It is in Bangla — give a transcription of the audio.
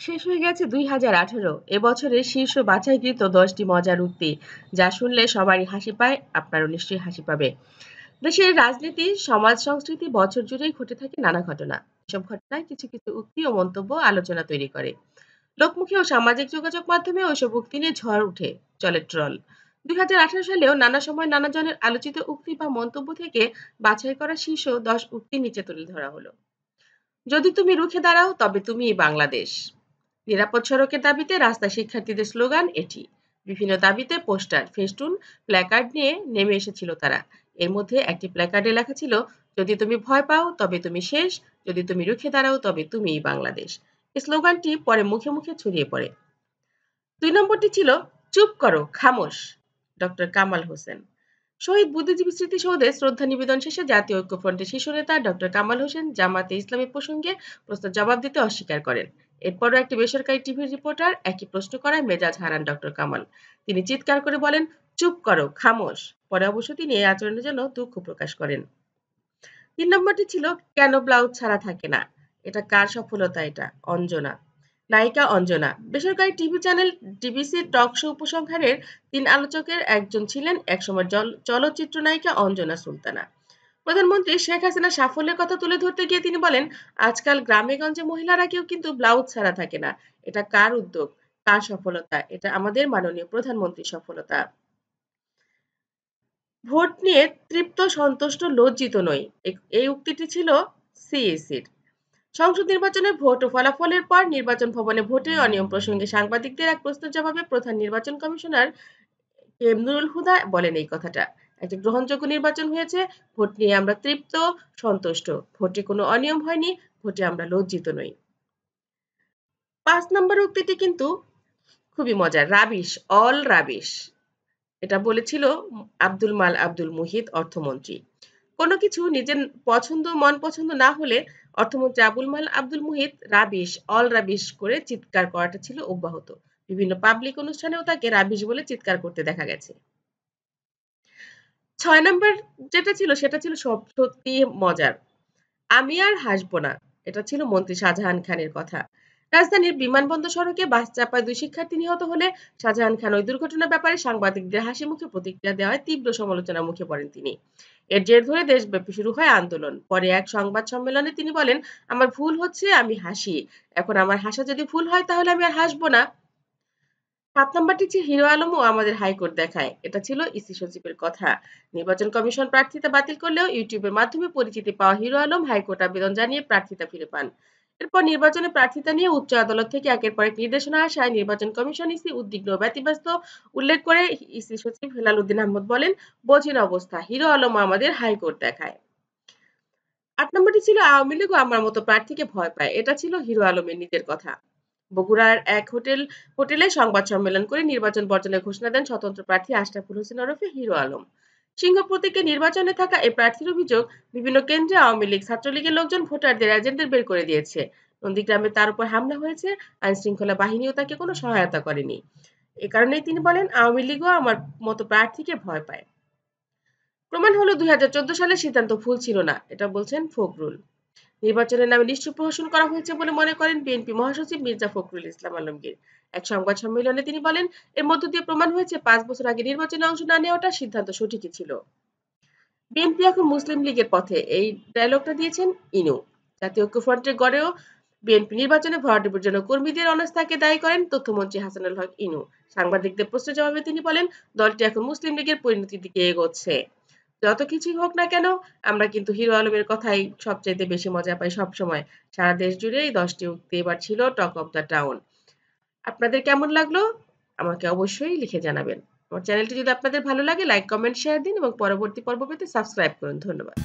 শেষ হয়ে গেছে দুই হাজার আঠারো। এবছরের শীর্ষ বাছাইকৃত দশটি মজার উক্তি। যা শুনলে সবারই হাসি পায়, আপনারও নিশ্চয়ই হাসি পাবে। দেশের রাজনীতি, সমাজ সংস্কৃতি বছর জুড়েই ঘটে থাকে নানা ঘটনা। এসব ঘটনায় কিছু কিছু উক্তি ও মন্তব্য আলোচনা তৈরি করে। লোকমুখী ও সামাজিক যোগাযোগ মাধ্যমে ওইসব উক্তি নিয়ে ঝড় উঠে চলে ট্রল। দুই হাজার আঠারো সালেও নানা সময় নানা জনের আলোচিত উক্তি বা মন্তব্য থেকে বাছাই করা শীর্ষ দশ উক্তি নিচে তুলে ধরা হলো। যদি তুমি রুখে দাঁড়াও, তবে তুমি বাংলাদেশ। নিরাপদ সড়কের দাবিতে রাস্তায় শিক্ষার্থীদের স্লোগান এটি। বিভিন্ন দাবিতে পোস্টার, ফেস্টুন, প্ল্যাকার্ড নিয়ে নেমে এসেছিল তারা। এর মধ্যে একটি প্ল্যাকার্ডে লেখা ছিল, যদি তুমি ভয় পাও, তবে তুমি শেষ, যদি তুমি রুখে দাঁড়াও, তবে তুমিই বাংলাদেশ। স্লোগানটি পরে মুখে মুখে ছড়িয়ে পড়ে। দুই নম্বরটি ছিল, চুপ করো, খামোশ। ডক্টর কামাল হোসেন। শহীদ বুদ্ধিজীবী স্মৃতিসৌধে শ্রদ্ধা নিবেদন শেষে জাতীয় ঐক্যফ্রন্টের শীর্ষ নেতা ডক্টর কামাল হোসেন জামাতে ইসলামী প্রসঙ্গে প্রশ্ন জবাব দিতে অস্বীকার করেন। এরপরও একটি বেসরকারি টিভির রিপোর্টার একই প্রশ্ন করায় মেজাজ হারান ডক্টর কামাল। তিনি চিৎকার করে বলেন, চুপ করো, খামোশ। পরে অবশ্য তিনি এই আচরণের জন্য দুঃখ প্রকাশ করেন। তিন নম্বরটি ছিল, কেন ব্লাউজ ছাড়া থাকে না? এটা কার সফলতা এটা? অঞ্জনা। নায়িকা অঞ্জনা। বেসরকারি TV channel DBC talk show উপসংহারের তিন আলোচকের একজন ছিলেন, একসময় চলচ্চিত্র নায়িকা অঞ্জনা সুলতানা। প্রধানমন্ত্রী শেখ হাসিনা সাফল্যের কথা তুলে ধরতে গিয়ে তিনি বলেন, আজকাল গ্রামে গঞ্জে মহিলারা কেউ কিন্তু ব্লাউজ ছাড়া থাকে না। এটা কার উদ্যোগ? কার সফলতা? এটা আমাদের মাননীয় প্রধানমন্ত্রী সফলতা। ভোট নিয়ে তৃপ্ত, সন্তুষ্ট, লজ্জিত নই। এই উক্তিটি ছিল সিএসির। সংসদ নির্বাচনে ভোট ও ফলাফলের পর নির্বাচন ভবনে ভোটে অনিয়ম প্রসঙ্গে সাংবাদিকদের এক প্রশ্নের জবাবে প্রধান নির্বাচন কমিশনার এম নুরুল হুদা বলেন এই কথাটা। একটি গ্রহণযোগ্য নির্বাচন হয়েছে, ভোট নিয়ে আমরা তৃপ্ত, সন্তুষ্ট। ভোটে কোনো অনিয়ম হয়নি, ভোটে আমরা লজ্জিত নই। পাঁচ নম্বর উক্তিটি কিন্তু খুবই মজার, রাবিশ, অল রাবিশ। এটা বলেছিল আব্দুল মাল আব্দুল মুহিত অর্থমন্ত্রী। কোনো কিছু নিজের পছন্দ মন পছন্দ না হলে অর্থমন্ত্রী Abul Maal Abdul Muhith rubbish, all rubbish করে চিৎকার করাটা ছিল অব্যাহত। বিভিন্ন পাবলিক অনুষ্ঠানেও তাকে রাবিশ বলে চিৎকার করতে দেখা গেছে। ছয় নম্বর যেটা ছিল, সেটা ছিল সব সত্যি মজার। আমি আর হাসবো না। এটা ছিল মন্ত্রী শাহজাহান খানের কথা। রাজধানীর বিমানবন্দর সড়কে বাস চাপায় দুই শিক্ষার্থী নিহত হলে শাহজাহান খান ওই দুর্ঘটনার ব্যাপারে সাংবাদিকদের হাসি মুখে প্রতিক্রিয়া দেওয়ায় তীব্র সমালোচনার মুখে পড়েন তিনি। এর জের ধরে দেশব্যাপী শুরু হয় আন্দোলন। পরে এক সংবাদ সম্মেলনে তিনি বলেন, আমার ভুল হচ্ছে, আমি হাসি। এখন আমার হাসা যদি ভুল হয়, তাহলে আমি আর হাসবো না। সাত নম্বরটি ছিল হিরো আলমও আমাদের হাইকোর্ট দেখায়। এটা ছিল ইসি সচিবের কথা। নির্বাচন কমিশন প্রার্থিতা বাতিল করলেও ইউটিউবের মাধ্যমে পরিচিতি পাওয়া হিরো আলম হাইকোর্ট আবেদন জানিয়ে প্রার্থিতা ফিরে পান। এরপর নির্বাচনে প্রার্থিতা নিয়ে উচ্চ আদালত থেকে একের পর এক নির্দেশনা আসায় নির্বাচন কমিশন ইসি উদ্বিগ্ন ব্যতিব্যস্ত উল্লেখ করে ইসি সচিব হেলাল উদ্দিন আহমদ বলেন, বোঝেন অবস্থা, হিরো আলম আমাদের হাইকোর্ট দেখায়। আট নম্বরটি ছিল আওয়ামী লীগ আমার মতো প্রার্থীকে ভয় পায়। এটা ছিল হিরো আলমের নিজের কথা। বগুড়ার এক হোটেল, হোটেলে সংবাদ সম্মেলন করে নির্বাচন বর্জনের ঘোষণা দেন স্বতন্ত্র প্রার্থী আশরাফুল হোসেন ওরফে হিরো আলম। সিংহ প্রতীকে নির্বাচনে থাকা এই প্রার্থীর অভিযোগ, বিভিন্ন কেন্দ্রে আওয়ামী লীগ ছাত্রলীগের লোকজন ভোটারদের এজেন্টদের বের করে দিয়েছে। নন্দীগ্রামে তার উপর হামলা হয়েছে আইন শৃঙ্খলা বাহিনীও তাকে কোনো সহায়তা করেনি। এ কারণেই তিনি বলেন, আওয়ামী লীগও আমার মতো প্রার্থীকে ভয় পায়। প্রমাণ হলো দুই হাজার চোদ্দ সালে সিদ্ধান্ত ভুল ছিল না, এটা বলছেন ফখরুল। নির্বাচনের নামে নিশ্চয় প্রহসন করা হয়েছে বলে মনে করেন বিএনপি মহাসচিব মির্জা ফখরুল ইসলাম আলমগীর। এক সংবাদ সম্মেলনে তিনি বলেন, এর মধ্য দিয়ে প্রমাণ হয়েছে পাঁচ বছর আগে নির্বাচনে অংশ না নেওয়াটা সিদ্ধান্ত সঠিকই ছিল। বিএনপি এখন মুসলিম লীগের পথে। এই ডায়লগটা দিয়েছেন ইনু। জাতীয় ঐক্যফ্রন্টের গড়েও বিএনপি নির্বাচনে ভরাডুবির জন্য কর্মীদের অনাস্থাকে দায়ী করেন তথ্যমন্ত্রী হাসানুল হক ইনু। সাংবাদিকদের প্রশ্নের জবাবে তিনি বলেন, দলটি এখন মুসলিম লীগের পরিণতির দিকে এগোচ্ছে। যত কিছুই হোক না কেন, আমরা কিন্তু হিরো আলমের কথাই সবচাইতে বেশি মজা পাই সবসময়। সারা দেশ জুড়ে এই দশটি উক্তি এবার ছিল টক অফ দ্য টাউন। আপনাদের কেমন লাগল? আমাকে অবশ্যই লিখে জানাবেন। আমার চ্যানেলটি যদি আপনাদের ভালো লাগে, লাইক, কমেন্ট, শেয়ার দিন এবং পরবর্তী পর্ব পেতে সাবস্ক্রাইব করুন। ধন্যবাদ।